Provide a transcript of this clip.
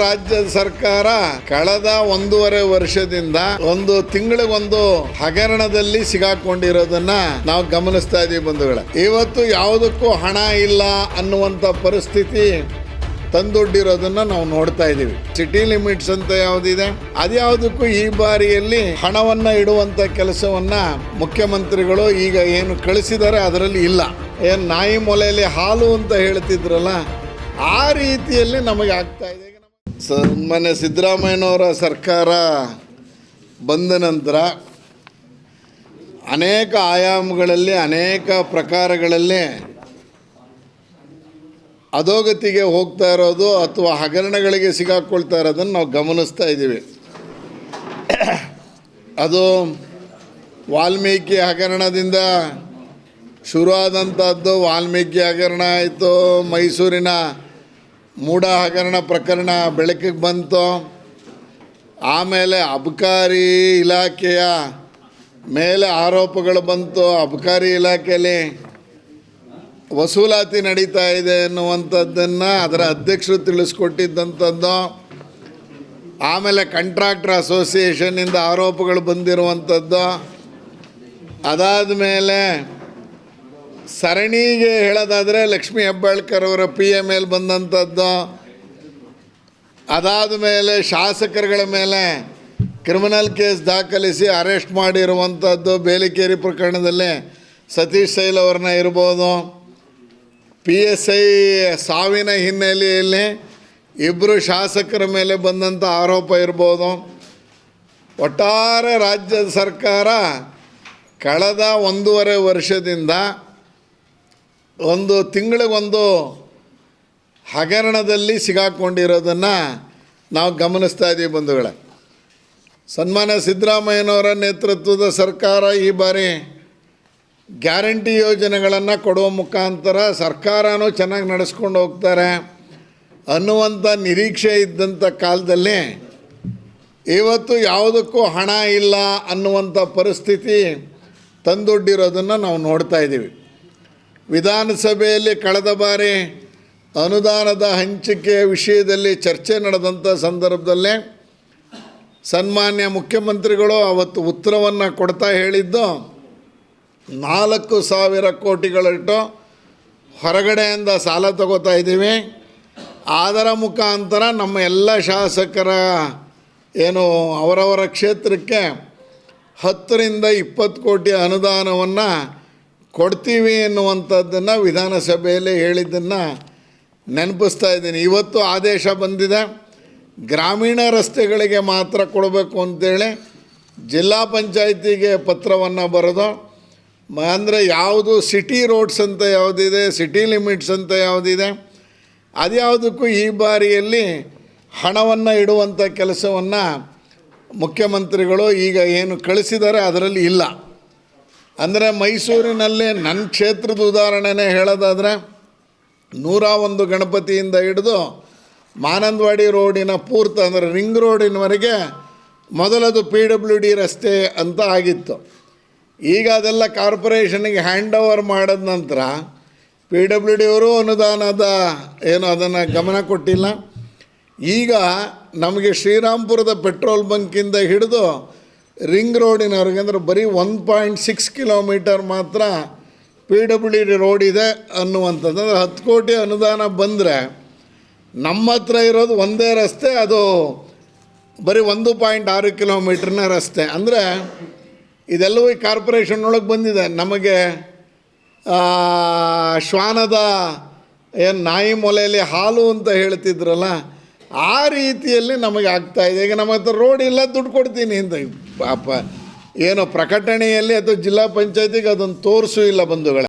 ರಾಜ್ಯ ಸರ್ಕಾರ ಕಳೆದ ಒಂದೂವರೆ ವರ್ಷದಿಂದ ಒಂದು ತಿಂಗಳಿಗೊಂದು ಹಗರಣದಲ್ಲಿ ಸಿಗಾಕೊಂಡಿರೋದನ್ನ ನಾವು ಗಮನಿಸ್ತಾ ಇದೀವಿ ಬಂಧುಗಳ. ಇವತ್ತು ಯಾವುದಕ್ಕೂ ಹಣ ಇಲ್ಲ ಅನ್ನುವಂತ ಪರಿಸ್ಥಿತಿ ತಂದೊಡ್ಡಿರೋದನ್ನ ನಾವು ನೋಡ್ತಾ ಇದೀವಿ. ಸಿಟಿ ಲಿಮಿಟ್ಸ್ ಅಂತ ಯಾವುದಿದೆ? ಅದ್ಯಾವುದಕ್ಕೂ ಈ ಬಾರಿಯಲ್ಲಿ ಹಣವನ್ನ ಇಡುವಂತ ಕೆಲಸವನ್ನ ಮುಖ್ಯಮಂತ್ರಿಗಳು ಈಗ ಏನು ಕಳಿಸಿದ್ದಾರೆ ಅದರಲ್ಲಿ ಇಲ್ಲ. ಏನು ನಾಯಿ ಮೊಲೆಯಲ್ಲಿ ಹಾಲು ಅಂತ ಹೇಳ್ತಿದ್ರಲ್ಲ, ಆ ರೀತಿಯಲ್ಲಿ ನಮಗೆ ಆಗ್ತಾ ಇದೆ. ಸನ್ಮಾನ್ಯ ಸಿದ್ದರಾಮಯ್ಯನವರ ಸರ್ಕಾರ ಬಂದ ನಂತರ ಅನೇಕ ಆಯಾಮಗಳಲ್ಲಿ, ಅನೇಕ ಪ್ರಕಾರಗಳಲ್ಲಿ ಅಧೋಗತಿಗೆ ಹೋಗ್ತಾ ಇರೋದು ಅಥವಾ ಹಗರಣಗಳಿಗೆ ಸಿಗಾಕೊಳ್ತಾ ಇರೋದನ್ನು ನಾವು ಗಮನಿಸ್ತಾ ಇದ್ದೀವಿ. ಅದು ವಾಲ್ಮೀಕಿ ಹಗರಣದಿಂದ ಶುರುವಾದಂಥದ್ದು ವಾಲ್ಮೀಕಿ ಹಗರಣ ಆಯಿತು, ಮೈಸೂರಿನ ಮೂಢ ಹಗರಣ ಪ್ರಕರಣ ಬೆಳಕಿಗೆ ಬಂತು. ಆಮೇಲೆ ಅಬಕಾರಿ ಇಲಾಖೆಯ ಮೇಲೆ ಆರೋಪಗಳು ಬಂತು. ಅಬಕಾರಿ ಇಲಾಖೆಯಲ್ಲಿ ವಸೂಲಾತಿ ನಡೀತಾ ಇದೆ ಅನ್ನುವಂಥದ್ದನ್ನು ಅದರ ಅಧ್ಯಕ್ಷರು ತಿಳಿಸ್ಕೊಟ್ಟಿದ್ದಂಥದ್ದು. ಆಮೇಲೆ ಕಂಟ್ರಾಕ್ಟರ್ ಅಸೋಸಿಯೇಷನ್ನಿಂದ ಆರೋಪಗಳು ಬಂದಿರುವಂಥದ್ದು. ಅದಾದ ಮೇಲೆ ಸರಣಿಗೆ ಹೇಳೋದಾದರೆ ಲಕ್ಷ್ಮೀ ಹೆಬ್ಬಾಳ್ಕರ್ ಅವರ ಪಿ ಎಂ ಎಲ್ ಬಂದಂಥದ್ದು. ಅದಾದ ಮೇಲೆ ಶಾಸಕರುಗಳ ಮೇಲೆ ಕ್ರಿಮಿನಲ್ ಕೇಸ್ ದಾಖಲಿಸಿ ಅರೆಸ್ಟ್ ಮಾಡಿರುವಂಥದ್ದು ಬೇಲಿಕೇರಿ ಪ್ರಕರಣದಲ್ಲಿ ಸತೀಶ್ ಸೈಲ್ ಅವ್ರನ್ನ ಇರ್ಬೋದು. ಪಿ ಎಸ್ ಐ ಸಾವಿನ ಹಿನ್ನೆಲೆಯಲ್ಲಿ ಇಬ್ಬರು ಶಾಸಕರ ಮೇಲೆ ಬಂದಂಥ ಆರೋಪ ಇರ್ಬೋದು. ಒಟ್ಟಾರೆ ರಾಜ್ಯ ಸರ್ಕಾರ ಕಳೆದ ಒಂದೂವರೆ ವರ್ಷದಿಂದ ಒಂದು ತಿಂಗಳಿಗೊಂದು ಹಗರಣದಲ್ಲಿ ಸಿಗಾಕೊಂಡಿರೋದನ್ನು ನಾವು ಗಮನಿಸ್ತಾ ಇದ್ದೀವಿ ಬಂಧುಗಳೇ. ಸನ್ಮಾನ್ಯ ಸಿದ್ದರಾಮಯ್ಯನವರ ನೇತೃತ್ವದ ಸರ್ಕಾರ ಈ ಬಾರಿ ಗ್ಯಾರಂಟಿ ಯೋಜನೆಗಳನ್ನು ಕೊಡುವ ಮುಖಾಂತರ ಸರ್ಕಾರನೂ ಚೆನ್ನಾಗಿ ನಡೆಸ್ಕೊಂಡು ಹೋಗ್ತಾರೆ ಅನ್ನುವಂಥ ನಿರೀಕ್ಷೆ ಇದ್ದಂಥ ಕಾಲದಲ್ಲಿ ಇವತ್ತು ಯಾವುದಕ್ಕೂ ಹಣ ಇಲ್ಲ ಅನ್ನುವಂಥ ಪರಿಸ್ಥಿತಿ ತಂದೊಡ್ಡಿರೋದನ್ನು ನಾವು ನೋಡ್ತಾ ಇದ್ದೀವಿ ವಿಧಾನಸಭೆಯಲ್ಲಿ ಕಳೆದ ಬಾರಿ ಅನುದಾನದ ಹಂಚಿಕೆ ವಿಷಯದಲ್ಲಿ ಚರ್ಚೆ ನಡೆದಂಥ ಸಂದರ್ಭದಲ್ಲೇ ಸನ್ಮಾನ್ಯ ಮುಖ್ಯಮಂತ್ರಿಗಳು ಅವತ್ತು ಉತ್ತರವನ್ನು ಕೊಡ್ತಾ ಹೇಳಿದ್ದು, ನಾಲ್ಕು ಸಾವಿರ ಕೋಟಿಗಳಷ್ಟು ಹೊರಗಡೆಯಿಂದ ಸಾಲ ತಗೋತಾ ಇದ್ದೀವಿ. ಅದರ ಮುಖಾಂತರ ನಮ್ಮ ಎಲ್ಲ ಶಾಸಕರ ಏನು ಅವರವರ ಕ್ಷೇತ್ರಕ್ಕೆ ಹತ್ತರಿಂದ ಇಪ್ಪತ್ತು ಕೋಟಿ ಅನುದಾನವನ್ನು ಕೊಡ್ತೀವಿ ಎನ್ನುವಂಥದ್ದನ್ನು ವಿಧಾನಸಭೆಯಲ್ಲಿ ಹೇಳಿದ್ದನ್ನು ನೆನಪಿಸ್ತಾ ಇದ್ದೀನಿ. ಇವತ್ತು ಆದೇಶ ಬಂದಿದೆ. ಗ್ರಾಮೀಣ ರಸ್ತೆಗಳಿಗೆ ಮಾತ್ರ ಕೊಡಬೇಕು ಅಂತೇಳಿ ಜಿಲ್ಲಾ ಪಂಚಾಯಿತಿಗೆ ಪತ್ರವನ್ನು ಬರೆದು, ಅಂದರೆ ಯಾವುದು ಸಿಟಿ ರೋಡ್ಸ್ ಅಂತ ಯಾವುದಿದೆ, ಸಿಟಿ ಲಿಮಿಟ್ಸ್ ಅಂತ ಯಾವುದಿದೆ, ಅದ್ಯಾವುದಕ್ಕೂ ಈ ಬಾರಿಯಲ್ಲಿ ಹಣವನ್ನು ಇಡುವಂಥ ಕೆಲಸವನ್ನು ಮುಖ್ಯಮಂತ್ರಿಗಳು ಈಗ ಏನು ಕಳಿಸಿದ್ದಾರೆ ಅದರಲ್ಲಿ ಇಲ್ಲ. ಅಂದರೆ ಮೈಸೂರಿನಲ್ಲಿ ನನ್ನ ಕ್ಷೇತ್ರದ ಉದಾಹರಣೆನೇ ಹೇಳೋದಾದರೆ ನೂರ ಒಂದು ಗಣಪತಿಯಿಂದ ಹಿಡಿದು ಮಾನಂದವಾಡಿ ರೋಡಿನ ಪೂರ್ತ ಅಂದರೆ ರಿಂಗ್ ರೋಡಿನವರೆಗೆ ಮೊದಲದು ಪಿ ಡಬ್ಲ್ಯೂ ಡಿ ರಸ್ತೆ ಅಂತ ಆಗಿತ್ತು. ಈಗ ಅದೆಲ್ಲ ಕಾರ್ಪೊರೇಷನ್ಗೆ ಹ್ಯಾಂಡ್ ಓವರ್ ಮಾಡಿದ ನಂತರ ಪಿ ಡಬ್ಲ್ಯೂ ಡಿ ಅವರು ಅನುದಾನದ ಏನು ಅದನ್ನು ಗಮನ ಕೊಟ್ಟಿಲ್ಲ. ಈಗ ನಮಗೆ ಶ್ರೀರಾಮ್ಪುರದ ಪೆಟ್ರೋಲ್ ಬಂಕಿಂದ ಹಿಡಿದು ರಿಂಗ್ ರೋಡಿನವ್ರಿಗೆ ಅಂದರೆ ಬರೀ ಒನ್ ಪಾಯಿಂಟ್ ಸಿಕ್ಸ್ ಕಿಲೋಮೀಟರ್ ಮಾತ್ರ ಪಿ ಡಬ್ಲ್ಯೂ ಡಿ ರೋಡ್ ಇದೆ ಅನ್ನುವಂಥದ್ದು. ಅಂದರೆ ಹತ್ತು ಕೋಟಿ ಅನುದಾನ ಬಂದರೆ ನಮ್ಮ ಹತ್ರ ಇರೋದು ಒಂದೇ ರಸ್ತೆ, ಅದು ಬರೀ ಒಂದು ಪಾಯಿಂಟ್ ಆರು ಕಿಲೋಮೀಟ್ರನ್ನ ರಸ್ತೆ. ಅಂದರೆ ಇದೆಲ್ಲವೂ ಈ ಕಾರ್ಪೊರೇಷನ್ ಒಳಗೆ ಬಂದಿದೆ. ನಮಗೆ ಶ್ವಾನದ ಏನು ನಾಯಿ ಮೊಲೆಯಲ್ಲಿ ಹಾಲು ಅಂತ ಹೇಳ್ತಿದ್ರಲ್ಲ ಆ ರೀತಿಯಲ್ಲಿ ನಮಗೆ ಆಗ್ತಾ ಇದೆ. ಈಗ ನಮ್ಮ ಹತ್ರ ರೋಡ್ ಇಲ್ಲ, ದುಡ್ಡು ಕೊಡ್ತೀನಿ ಅಂತ. ಪಾಪ, ಏನೋ ಪ್ರಕಟಣೆಯಲ್ಲಿ ಅಥವಾ ಜಿಲ್ಲಾ ಪಂಚಾಯತಿಗೆ ಅದನ್ನು ತೋರಿಸೂ ಇಲ್ಲ ಬಂಧುಗಳೇ.